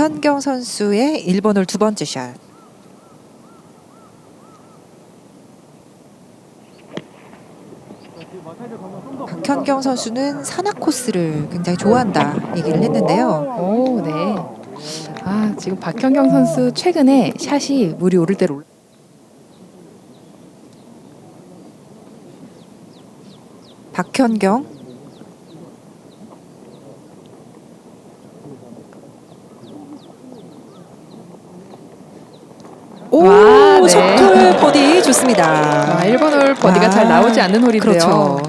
박현경 선수의 1번 홀 두 번째 샷. 박현경 선수는 산악 코스를 굉장히 좋아한다 얘기를 했는데요. 오, 네. 아, 지금 박현경 선수 최근에 샷이 물이 오를 대로 올라. 박현경 오, 와, 네. 첫홀 버디 좋습니다. 아, 1번 홀 버디가 아, 잘 나오지 않는 홀인데요. 그렇죠.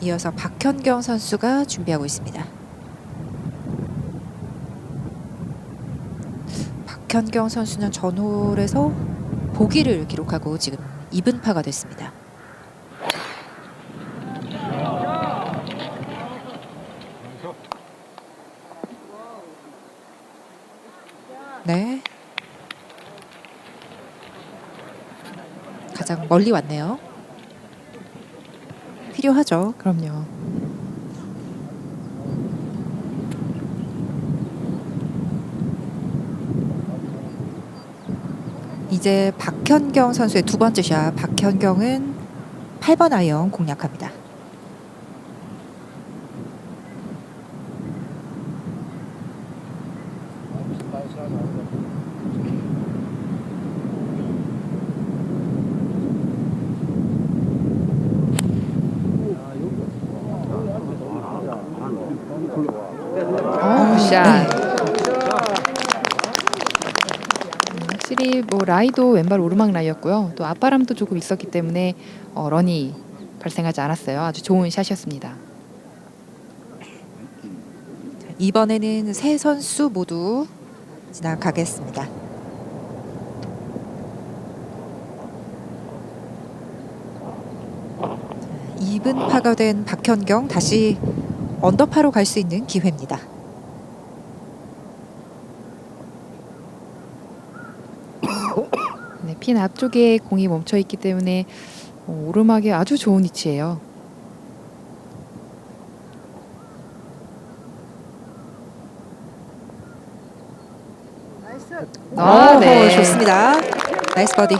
이어서 박현경 선수가 준비하고 있습니다. 박현경 선수는 전홀에서 보기를 기록하고 지금 2분파가 됐습니다. 네. 가장 멀리 왔네요. 필요하죠. 그럼요. 이제 박현경 선수의 두 번째 샷. 박현경은 8번 아이언 공략합니다. 어, 굿샷. 음, 확실히 뭐 라이도 왼발 오르막 라이였고요. 또 앞바람도 조금 있었기 때문에 어, 런이 발생하지 않았어요. 아주 좋은 샷이었습니다. 이번에는 세 선수 모두 지나가겠습니다. 자, 2분 파가 된 박현경 다시 언더파로 갈 수 있는 기회입니다. 네, 핀 앞쪽에 공이 멈춰 있기 때문에 어, 오르막에 아주 좋은 위치예요. 아, 오, 네. 좋습니다. 나이스 버디.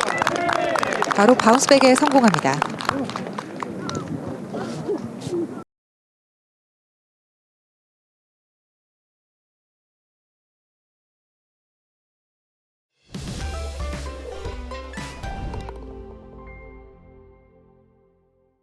바로 바운스백에 성공합니다.